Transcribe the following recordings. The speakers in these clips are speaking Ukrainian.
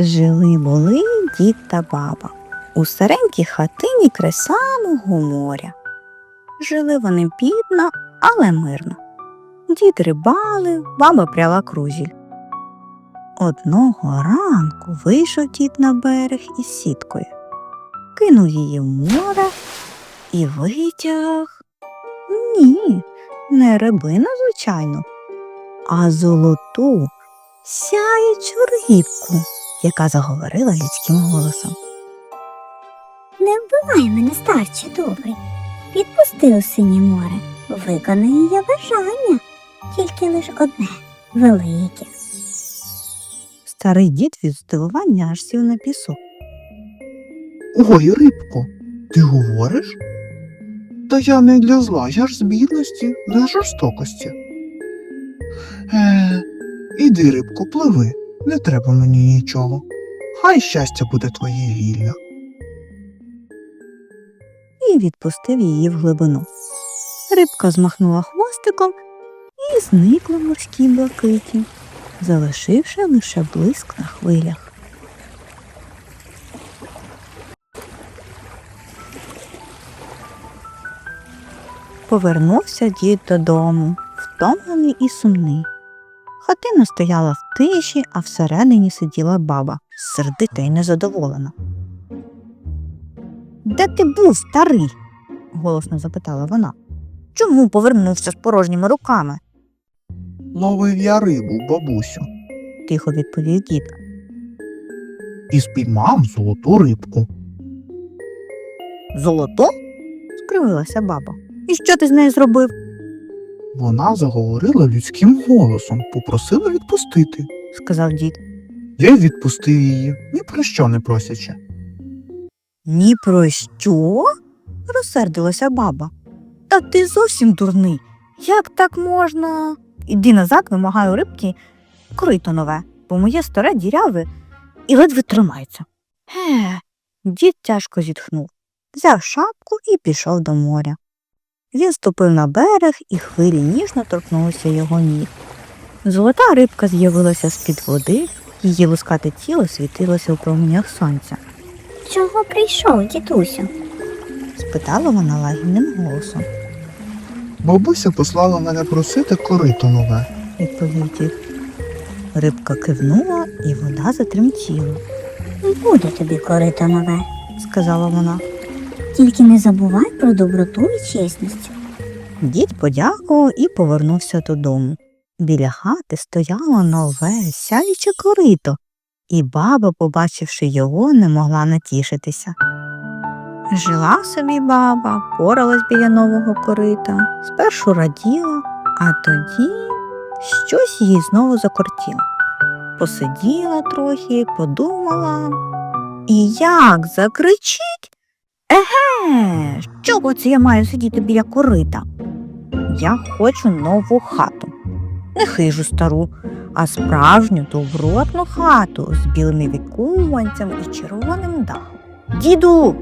Жили були дід та баба у старенькій хатині край самого моря. Жили вони бідно, але мирно. Дід рибалив, баба пряла крузіль. Одного ранку вийшов дід на берег із сіткою, кинув її в море і витяг. Ні, не рибину, звичайно, а золоту сяючу рибку, яка заговорила людським голосом. Не вбивай мене, старче добрий. Відпусти у синє море. Виконаю я бажання, тільки лиш одне велике. Старий дід від здивування аж сів на пісок. Ой, рибко, ти говориш? Та я не для зла, я ж з бідності, для жорстокості. Е, іди, рибко, пливи, не треба мені нічого. Хай щастя буде твоє вільне. і відпустив її в глибину. Рибка змахнула хвостиком і зникла в морській блакиті, залишивши лише блиск на хвилях. Повернувся дід додому, втомлений і сумний. Хатина стояла в тиші, а всередині сиділа баба, сердита й незадоволена. Де ти був, старий? голосно запитала вона. Чому повернувся з порожніми руками? Ловив я рибу, бабусю, тихо відповів дід. і спіймав золоту рибку. Золото? скривилася баба. І що ти з нею зробив? Вона заговорила людським голосом, попросила відпустити. сказав дід. Я відпустив її, ні про що не просячи. Ні про що? розсердилася баба. Та ти зовсім дурний. Як так можна? Іди назад, вимагаю рибки, корито нове, бо моє старе діряве і ледве тримається. Ге. Дід тяжко зітхнув, взяв шапку і пішов до моря. Він ступив на берег, і хвилі ніжно торкнулися його ніг. Золота рибка з'явилася з-під води, її лускате тіло світилося у променях сонця. Чого прийшов, дідусю? спитала вона лагідним голосом, Бабуся послала мене просити корито нове. відповів дід. Рибка кивнула, і вода затремтіла, Буде тобі корито нове. сказала вона. Тільки не забувай про доброту і чесність. Дід подякував і повернувся додому. Біля хати стояло нове сяюче корито, і баба, побачивши його, не могла натішитися. Жила собі баба, поралась біля нового корита, спершу раділа, а тоді щось їй знову закортіло. Посиділа трохи, подумала. І як закричить? Еге, чого це я маю сидіти біля корита? Я хочу нову хату. Не хижу стару, а справжню добротну хату з білими віконцями і червоним дахом. Діду,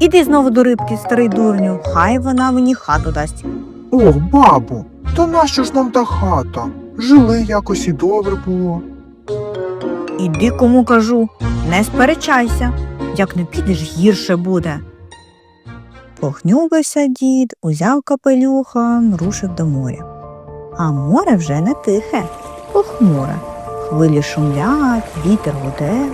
іди знову до рибки, старий дурню, хай вона мені хату дасть. Ох, бабу, то нащо ж нам та хата? Жили якось і добре було. Іди кому кажу, не сперечайся, як не підеш, гірше буде. Похнюбився дід, узяв капелюха, рушив до моря. А море вже не тихе, похмуре. Хвилі шумлять, вітер гуде.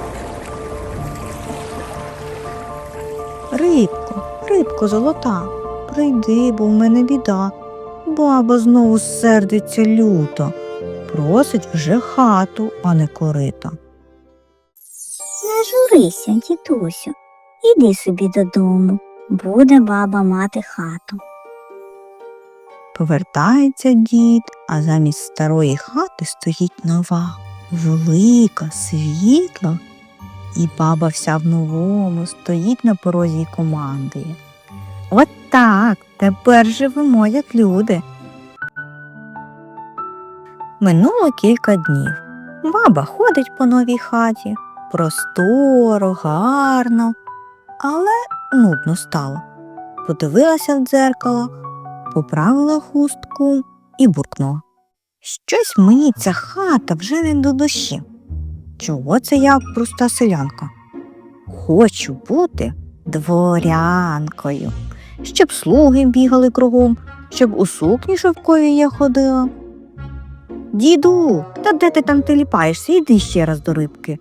Рибко, рибко золота, прийди, бо в мене біда. Баба знову сердиться люто, просить вже хату, а не корита. Не журися, дідусю. Іди собі додому. Буде баба мати хату. Повертається дід, а замість старої хати стоїть нова, велика, світла, і баба вся в новому стоїть на порозі й командує. От так, тепер живемо, як люди. Минуло кілька днів. Баба ходить по новій хаті, просторо, гарно, але нудно стало. Подивилася в дзеркало, поправила хустку і буркнула. Щось мені ця хата вже не до душі. чого це я проста селянка? Хочу бути дворянкою, щоб слуги бігали кругом, щоб у сукні шовковій я ходила. Діду, та де ти там теліпаєшся? Іди ще раз до рибки.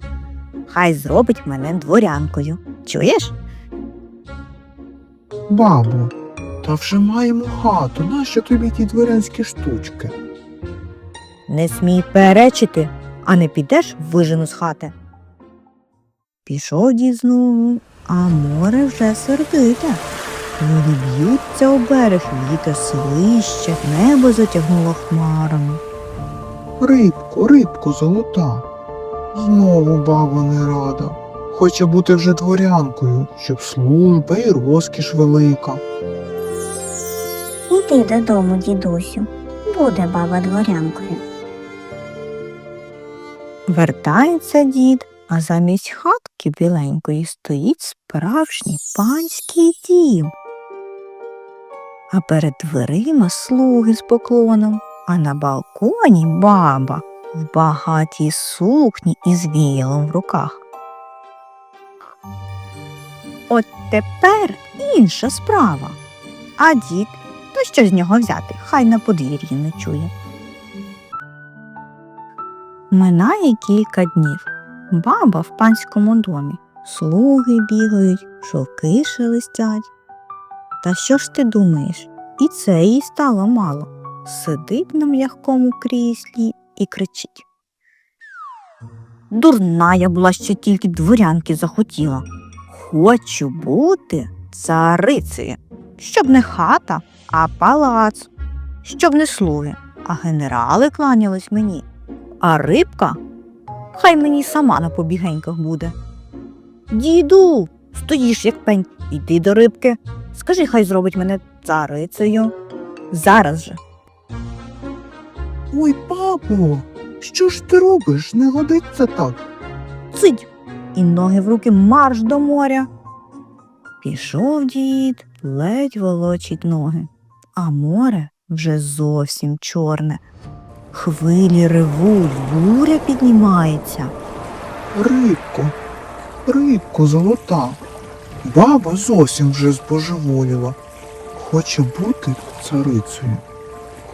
Хай зробить мене дворянкою. Чуєш? Бабу, та вже маємо хату, нащо тобі ті дворянські штучки? Не смій перечити, а не підеш вижену з хати. Пішов дід знову, а море вже сердите. Люди б'ються у берег, вітер свище, небо затягнуло хмарами. Рибко, рибко золота. Знову баба не рада. Хоче бути вже дворянкою, щоб служба і розкіш велика. Іди додому, дідусю. Буде баба дворянкою. Вертається дід, а замість хатки біленької стоїть справжній панський дім. А перед дверима слуги з поклоном, а на балконі баба в багатій сукні і з віялом в руках. От тепер інша справа. А дід, то що з нього взяти? Хай на подвір'ї не чує. Минає кілька днів. Баба в панському домі. Слуги бігають, шовки шелестять. Та що ж ти думаєш? І це їй стало мало. Сидить на м'якому кріслі і кричить. Дурна я була, що тільки дворянки захотіла. Хочу бути царицею, щоб не хата, а палац, щоб не слуги, а генерали кланялись мені. А рибка хай мені сама на побігеньках буде. Діду, стоїш як пень, іди до рибки. Скажи, хай зробить мене царицею. Зараз же. Ой, бабо, що ж ти робиш? Не годиться так. Цидь, і ноги в руки марш до моря. Пішов дід, ледь волочить ноги, а море вже зовсім чорне. Хвилі ревуть, буря піднімається. Рибко, рибко золота. Баба зовсім вже збожеволіла. Хоче бути царицею.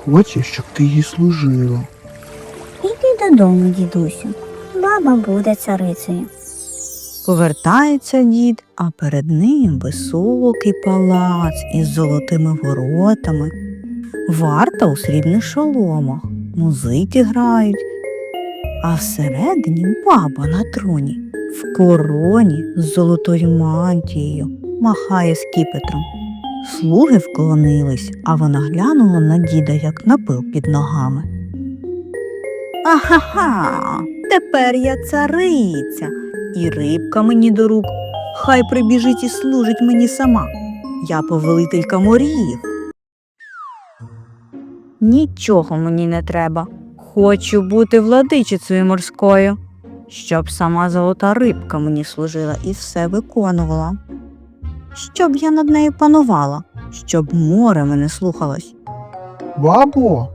Хоче, щоб ти їй служила. Іди додому, дідусю. Баба буде царицею. Повертається дід, а перед ним високий палац із золотими воротами, варта у срібних шоломах, музики грають, а всередині баба на троні, в короні з золотою мантією, махає скіпетром. Слуги вклонились, а вона глянула на діда, як на пил під ногами. Ахаха, тепер я цариця, і рибка мені до рук. Хай прибіжить і служить мені сама. Я повелителька морів. Нічого мені не треба. Хочу бути владичицею морською, щоб сама золота рибка мені служила і все виконувала. Щоб я над нею панувала, щоб море мене слухалось. Бабо,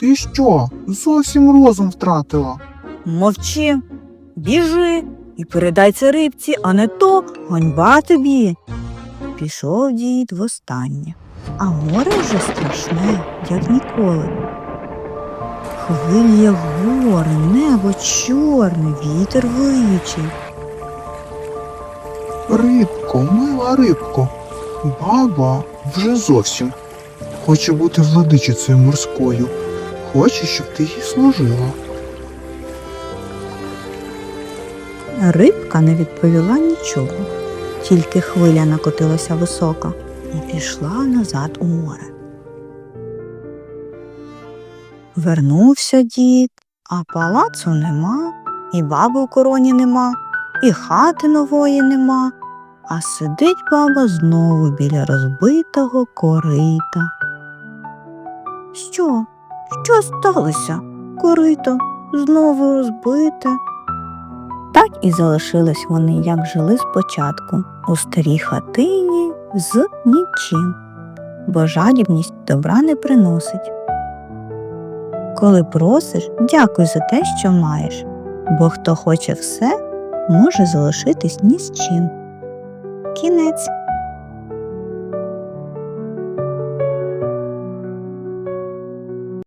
ти що? Зовсім розум втратила. Мовчи, біжи і передай це рибці, а не то ганьба тобі. Пішов дід востаннє, а море вже страшне, як ніколи. Хвилі, як гори, небо чорне, вітер виючий. Рибко, мила рибко. Баба вже зовсім. Хоче бути владичицею морською. Хоче, щоб ти їй служила. Рибка не відповіла нічого, тільки хвиля накотилася висока і пішла назад у море. Вернувся дід, а палацу нема, і баби в короні нема, і хати нової нема, а сидить баба знову біля розбитого корита. Що? Що сталося? Корито знову розбите. Так і залишились вони, як жили спочатку, у старій хатині з нічим, бо жадібність добра не приносить. Коли просиш, дякуй за те, що маєш, бо хто хоче все, може залишитись ні з чим. Кінець.